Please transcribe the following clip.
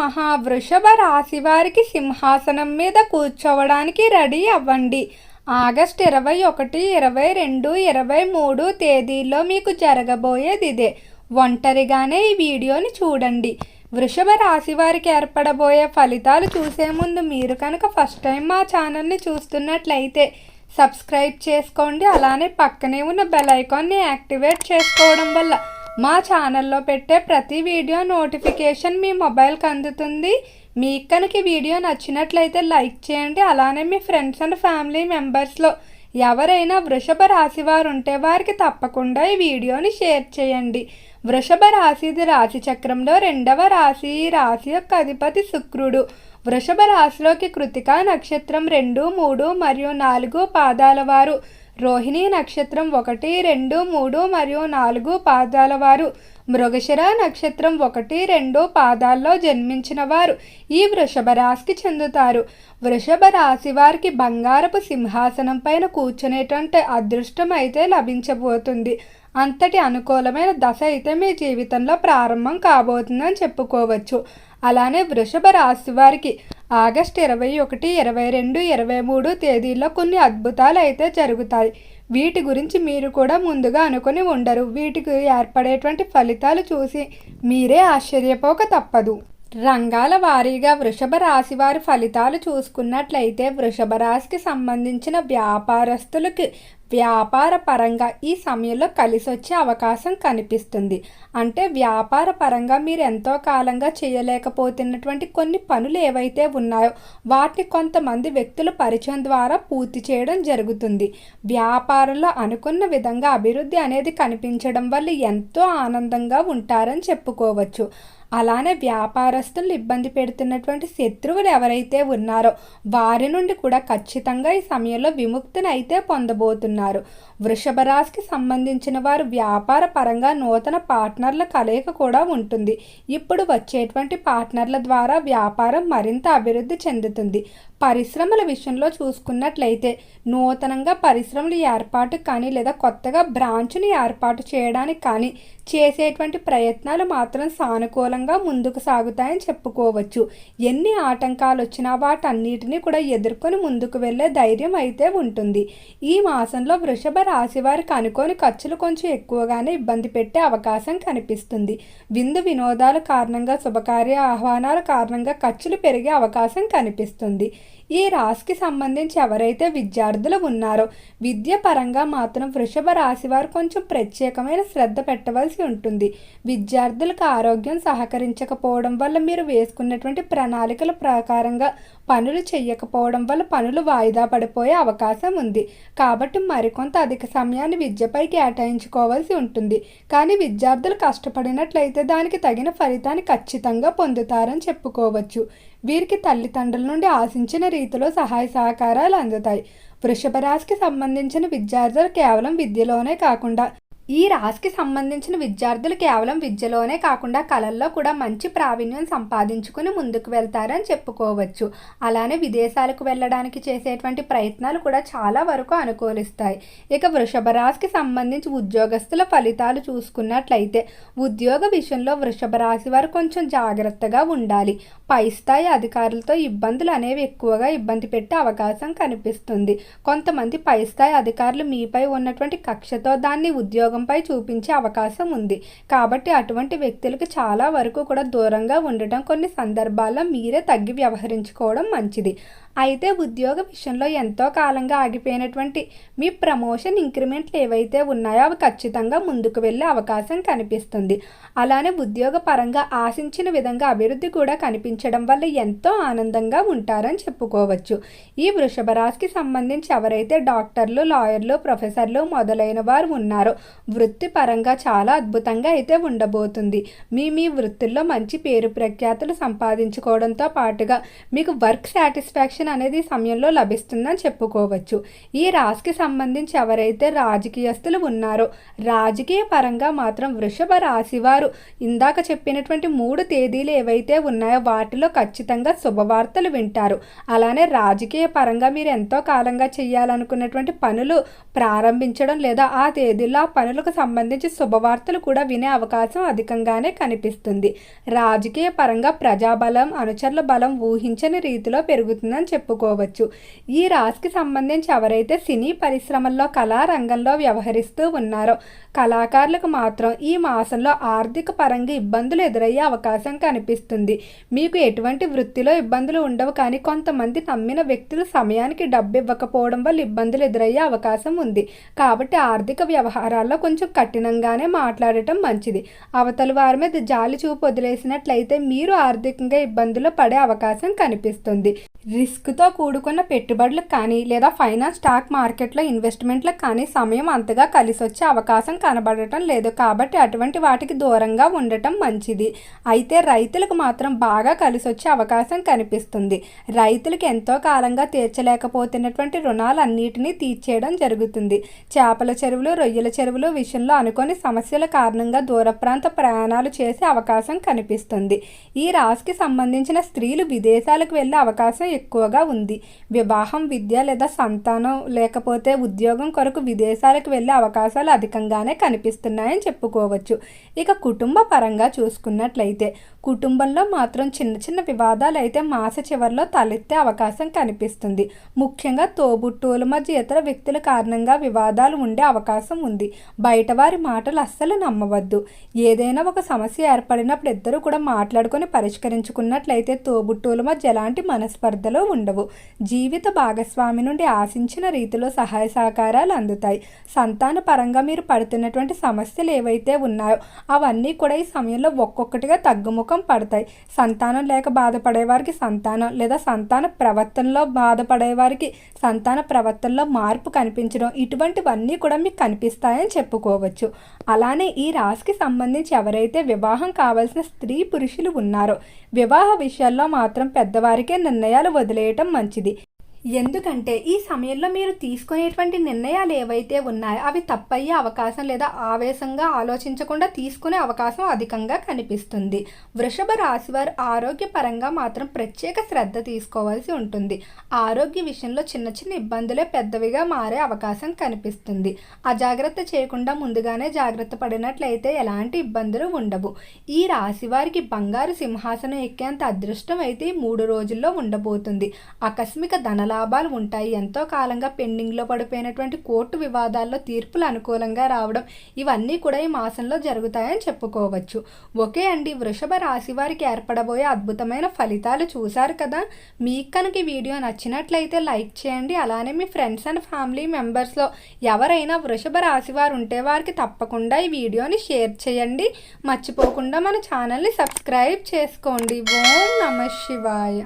మహావృషభ వృషభ రాశి వారికి సింహాసనం మీద కూర్చోవడానికి రెడీ అవ్వండి. ఆగస్ట్ ఇరవై ఒకటి ఇరవై రెండు ఇరవై మూడు తేదీల్లో మీకు జరగబోయేది ఇదే. ఒంటరిగానే ఈ వీడియోని చూడండి. వృషభ రాశి వారికి ఏర్పడబోయే ఫలితాలు చూసే ముందు మీరు కనుక ఫస్ట్ టైం మా ఛానల్ని చూస్తున్నట్లయితే సబ్స్క్రైబ్ చేసుకోండి. అలానే పక్కనే ఉన్న బెల్ ఐకాన్ని యాక్టివేట్ చేసుకోవడం వల్ల మా ఛానల్లో పెట్టే ప్రతి వీడియో నోటిఫికేషన్ మీ మొబైల్కి అందుతుంది. మీకు కనుక వీడియో నచ్చినట్లయితే లైక్ చేయండి. అలానే మీ ఫ్రెండ్స్ అండ్ ఫ్యామిలీ మెంబర్స్లో ఎవరైనా వృషభ రాశి వారు ఉంటే వారికి తప్పకుండా ఈ వీడియోని షేర్ చేయండి. వృషభ రాశిది రాశి చక్రంలో రెండవ రాశి. ఈ రాశి యొక్క అధిపతి శుక్రుడు. వృషభ రాశిలోకి కృతికా నక్షత్రం రెండు మూడు మరియు నాలుగు పాదాల వారు. రోహిణి నక్షత్రం ఒకటి రెండు మూడు మరియు నాలుగు పాదాల వారు. మృగశిర నక్షత్రం ఒకటి రెండు పాదాల్లో జన్మించిన వారు. ఈ వృషభ రాశికి చెందుతారు. వృషభ రాశి వారికి బంగారపు సింహాసనం పైన కూర్చునేటువంటి అదృష్టం అయితే లభించబోతుంది. అంతటి అనుకూలమైన దశ అయితే మీ జీవితంలో ప్రారంభం కాబోతుందని చెప్పుకోవచ్చు. అలానే వృషభ రాశి వారికి ఆగస్ట్ ఇరవై ఒకటి ఇరవై రెండు ఇరవై మూడు తేదీల్లో కొన్ని అద్భుతాలు అయితే జరుగుతాయి. వీటి గురించి మీరు కూడా ముందుగా అనుకుని ఉండరు. వీటికి ఏర్పడేటువంటి ఫలితాలు చూసి మీరే ఆశ్చర్యపోక తప్పదు. రంగాల వారీగా వృషభ రాశి వారి ఫలితాలు చూసుకున్నట్లయితే వృషభ రాశికి సంబంధించిన వ్యాపారస్తులకి వ్యాపార పరంగా ఈ సమయంలో కలిసి వచ్చే అవకాశం కనిపిస్తుంది. అంటే వ్యాపార పరంగా మీరు ఎంతో కాలంగా చేయలేకపోతున్నటువంటి కొన్ని పనులు ఏవైతే ఉన్నాయో వాటిని కొంతమంది వ్యక్తుల పరిచయం ద్వారా పూర్తి చేయడం జరుగుతుంది. వ్యాపారంలో అనుకున్న విధంగా అభివృద్ధి అనేది కనిపించడం వల్ల ఎంతో ఆనందంగా ఉంటారని చెప్పుకోవచ్చు. అలానే వ్యాపారస్తులు ఇబ్బంది పెడుతున్నటువంటి శత్రువులు ఎవరైతే ఉన్నారో వారి నుండి కూడా ఖచ్చితంగా ఈ సమయంలో విముక్తిని అయితే పొందబోతున్నారు. వృషభ రాశికి సంబంధించిన వారు వ్యాపార పరంగా నూతన పార్ట్నర్ల కలయిక కూడా ఉంటుంది. ఇప్పుడు వచ్చేటువంటి పార్ట్నర్ల ద్వారా వ్యాపారం మరింత అభివృద్ధి చెందుతుంది. పరిశ్రమల విషయంలో చూసుకున్నట్లయితే నూతనంగా పరిశ్రమలు ఏర్పాటు కానీ లేదా కొత్తగా బ్రాంచ్ని ఏర్పాటు చేయడానికి కానీ చేసేటువంటి ప్రయత్నాలు మాత్రం సానుకూలంగా ముందుకు సాగుతాయని చెప్పుకోవచ్చు. ఎన్ని ఆటంకాలు వచ్చినా వాటన్నిటినీ కూడా ఎదుర్కొని ముందుకు వెళ్ళే ధైర్యం అయితే ఉంటుంది. ఈ మాసంలో వృషభ రాశి వారికి అనుకోని ఖర్చులు కొంచెం ఎక్కువగానే ఇబ్బంది పెట్టే అవకాశం కనిపిస్తుంది. విందు వినోదాల కారణంగా శుభకార్య ఆహ్వానాల కారణంగా ఖర్చులు పెరిగే అవకాశం కనిపిస్తుంది. ఈ రాశికి సంబంధించి ఎవరైతే విద్యార్థులు ఉన్నారో విద్య పరంగా మాత్రం వృషభ రాశి వారు కొంచెం ప్రత్యేకమైన శ్రద్ధ పెట్టవలసి ఉంటుంది. విద్యార్థులకు ఆరోగ్యం సహకరించకపోవడం వల్ల మీరు వేసుకున్నటువంటి ప్రణాళికల ప్రకారంగా పనులు చేయకపోవడం వల్ల పనులు వాయిదా పడిపోయే అవకాశం ఉంది. కాబట్టి మరికొంత అధిక సమయాన్ని విద్యపై కేటాయించుకోవాల్సి ఉంటుంది. కానీ విద్యార్థులు కష్టపడినట్లయితే దానికి తగిన ఫలితాన్ని ఖచ్చితంగా పొందుతారని చెప్పుకోవచ్చు. వీరికి తల్లిదండ్రుల నుండి ఆశించిన రీతిలో సహాయ సహకారాలు అందుతాయి. వృషభ రాశికి సంబంధించిన విద్యార్థులు కేవలం విద్యలోనే కాకుండా ఈ రాశికి సంబంధించిన విద్యార్థులు కేవలం విద్యలోనే కాకుండా కళల్లో కూడా మంచి ప్రావీణ్యం సంపాదించుకుని ముందుకు వెళ్తారని చెప్పుకోవచ్చు. అలానే విదేశాలకు వెళ్ళడానికి చేసేటువంటి ప్రయత్నాలు కూడా చాలా వరకు అనుకూలిస్తాయి. ఇక వృషభ రాశికి సంబంధించి ఉద్యోగస్తుల ఫలితాలు చూసుకున్నట్లయితే ఉద్యోగ విషయంలో వృషభ రాశి వారు కొంచెం జాగ్రత్తగా ఉండాలి. పై స్థాయి అధికారులతో ఇబ్బందులు అనేవి ఎక్కువగా ఇబ్బంది పెట్టే అవకాశం కనిపిస్తుంది. కొంతమంది పై స్థాయి అధికారులు మీపై ఉన్నటువంటి కక్షతో దాన్ని ఉద్యోగం ముఖంపై చూపించే అవకాశం ఉంది. కాబట్టి అటువంటి వ్యక్తులకు చాలా వరకు కూడా దూరంగా ఉండటం కొన్ని సందర్భాల్లో మీరే తగ్గి వ్యవహరించుకోవడం మంచిది. అయితే ఉద్యోగ విషయంలో ఎంతో కాలంగా ఆగిపోయినటువంటి మీ ప్రమోషన్ ఇంక్రిమెంట్లు ఏవైతే ఉన్నాయో అవి ఖచ్చితంగా ముందుకు వెళ్ళే అవకాశం కనిపిస్తుంది. అలానే ఉద్యోగ పరంగా ఆశించిన విధంగా అభివృద్ధి కూడా కనిపించడం వల్ల ఎంతో ఆనందంగా ఉంటారని చెప్పుకోవచ్చు. ఈ వృషభ రాశికి సంబంధించి ఎవరైతే డాక్టర్లు లాయర్లు ప్రొఫెసర్లు మొదలైన వారు ఉన్నారో వృత్తిపరంగా చాలా అద్భుతంగా అయితే ఉండబోతుంది. మీ మీ వృత్తుల్లో మంచి పేరు ప్రఖ్యాతులు సంపాదించుకోవడంతో పాటుగా మీకు వర్క్ సాటిస్ఫాక్షన్ అనేది సమయంలో లభిస్తుందని చెప్పుకోవచ్చు. ఈ రాశికి సంబంధించి ఎవరైతే రాజకీయస్తులు ఉన్నారో రాజకీయ పరంగా మాత్రం వృషభ రాశి వారు ఇందాక చెప్పినటువంటి మూడు తేదీలు ఏవైతే ఉన్నాయో వాటిలో ఖచ్చితంగా శుభవార్తలు వింటారు. అలానే రాజకీయ పరంగా మీరు ఎంతో కాలంగా చేయాలనుకున్నటువంటి పనులు ప్రారంభించడం లేదా ఆ తేదీల్లో ఆ పనులకు సంబంధించి శుభవార్తలు కూడా వినే అవకాశం అధికంగానే కనిపిస్తుంది. రాజకీయ పరంగా ప్రజాబలం అనుచరుల బలం ఊహించని రీతిలో పెరుగుతుందని చెప్పుకోవచ్చు. ఈ రాశికి సంబంధించి ఎవరైతే సినీ పరిశ్రమల్లో కళారంగంలో వ్యవహరిస్తూ ఉన్నారో కళాకారులకు మాత్రం ఈ మాసంలో ఆర్థిక పరంగా ఇబ్బందులు ఎదురయ్యే అవకాశం కనిపిస్తుంది. మీకు ఎటువంటి వృత్తిలో ఇబ్బందులు ఉండవు. కానీ కొంతమంది నమ్మిన వ్యక్తులు సమయానికి డబ్బు ఇవ్వకపోవడం వల్ల ఇబ్బందులు ఎదురయ్యే అవకాశం ఉంది. కాబట్టి ఆర్థిక వ్యవహారాల్లో కొంచెం కఠినంగానే మాట్లాడటం మంచిది. అవతల వారి మీద జాలి చూపు వదిలేసినట్లయితే మీరు ఆర్థికంగా ఇబ్బందులు పడే అవకాశం కనిపిస్తుంది. రిస్క్ రిస్క్తో కూడుకున్న పెట్టుబడులకు కానీ లేదా ఫైనాన్స్ స్టాక్ మార్కెట్లో ఇన్వెస్ట్మెంట్లకు కానీ సమయం అంతగా కలిసి వచ్చే అవకాశం కనబడటం లేదు. కాబట్టి అటువంటి వాటికి దూరంగా ఉండటం మంచిది. అయితే రైతులకు మాత్రం బాగా కలిసి వచ్చే అవకాశం కనిపిస్తుంది. రైతులకు ఎంతో కాలంగా తీర్చలేకపోతున్నటువంటి రుణాలన్నిటినీ తీర్చేయడం జరుగుతుంది. చేపల చెరువులు రొయ్యల చెరువులు విషయంలో అనుకోని సమస్యల కారణంగా దూర ప్రాంత ప్రయాణాలు చేసే అవకాశం కనిపిస్తుంది. ఈ రాశికి సంబంధించిన స్త్రీలు విదేశాలకు వెళ్ళే అవకాశం ఎక్కువగా ఉంది. వివాహం విద్య లేదా సంతానం లేకపోతే ఉద్యోగం కొరకు విదేశాలకు వెళ్ళే అవకాశాలు అధికంగానే కనిపిస్తున్నాయని చెప్పుకోవచ్చు. ఇక కుటుంబ పరంగా చూసుకున్నట్లయితే కుటుంబంలో మాత్రం చిన్న చిన్న వివాదాలు అయితే మాస చివరిలో తలెత్తే అవకాశం కనిపిస్తుంది. ముఖ్యంగా తోబుట్టువుల మధ్య ఇతర వ్యక్తుల కారణంగా వివాదాలు ఉండే అవకాశం ఉంది. బయట వారి మాటలు అస్సలు నమ్మవద్దు. ఏదైనా ఒక సమస్య ఏర్పడినప్పుడు ఇద్దరు కూడా మాట్లాడుకొని పరిష్కరించుకున్నట్లయితే తోబుట్టువుల మధ్య ఎలాంటి మనస్పర్ధలు ఉండవు. జీవిత భాగస్వామి నుండి ఆశించిన రీతిలో సహాయ సహకారాలు అందుతాయి. సంతాన పరంగా మీరు పడుతున్నటువంటి సమస్యలు ఏవైతే ఉన్నాయో అవన్నీ కూడా ఈ సమయంలో ఒక్కొక్కటిగా తగ్గుముఖం పడతాయి. సంతానం లేక బాధపడేవారికి సంతానం లేదా సంతాన ప్రవర్తనలో బాధపడేవారికి సంతాన ప్రవర్తనలో మార్పు కనిపించడం ఇటువంటివన్నీ కూడా మీకు కనిపిస్తాయని చెప్పుకోవచ్చు. అలానే ఈ రాశికి సంబంధించి ఎవరైతే వివాహం కావాల్సిన స్త్రీ పురుషులు ఉన్నారో వివాహ విషయాల్లో మాత్రం పెద్దవారికే నిర్ణయాలు చేయటం మంచిది. ఎందుకంటే ఈ సమయంలో మీరు తీసుకునేటువంటి నిర్ణయాలు ఏవైతే ఉన్నాయో అవి తప్పయ్యే అవకాశం లేదా ఆవేశంగా ఆలోచించకుండా తీసుకునే అవకాశం అధికంగా కనిపిస్తుంది. వృషభ రాశి వారు ఆరోగ్యపరంగా మాత్రం ప్రత్యేక శ్రద్ధ తీసుకోవాల్సి ఉంటుంది. ఆరోగ్య విషయంలో చిన్న చిన్న ఇబ్బందులే పెద్దవిగా మారే అవకాశం కనిపిస్తుంది. అజాగ్రత్త చేయకుండా ముందుగానే జాగ్రత్త పడినట్లయితే ఎలాంటి ఇబ్బందులు ఉండవు. ఈ రాశి వారికి బంగారు సింహాసనం ఎక్కేంత అదృష్టం అయితే మూడు రోజుల్లో ఉండబోతుంది. ఆకస్మిక ధన లాభాలు ఉంటాయి. ఎంతో కాలంగా పెండింగ్లో పడిపోయినటువంటి కోర్టు వివాదాల్లో తీర్పులు అనుకూలంగా రావడం ఇవన్నీ కూడా ఈ మాసంలో జరుగుతాయని చెప్పుకోవచ్చు. ఓకే అండి. వృషభ రాశి వారికి ఏర్పడబోయే అద్భుతమైన ఫలితాలు చూశారు కదా? మీకు కనుక వీడియో నచ్చినట్లయితే లైక్ చేయండి. అలానే మీ ఫ్రెండ్స్ అండ్ ఫ్యామిలీ మెంబర్స్లో ఎవరైనా వృషభ రాశి వారు ఉంటే వారికి తప్పకుండా ఈ వీడియోని షేర్ చేయండి. మర్చిపోకుండా మన ఛానల్ని సబ్స్క్రైబ్ చేసుకోండి. ఓం నమ శివాయ.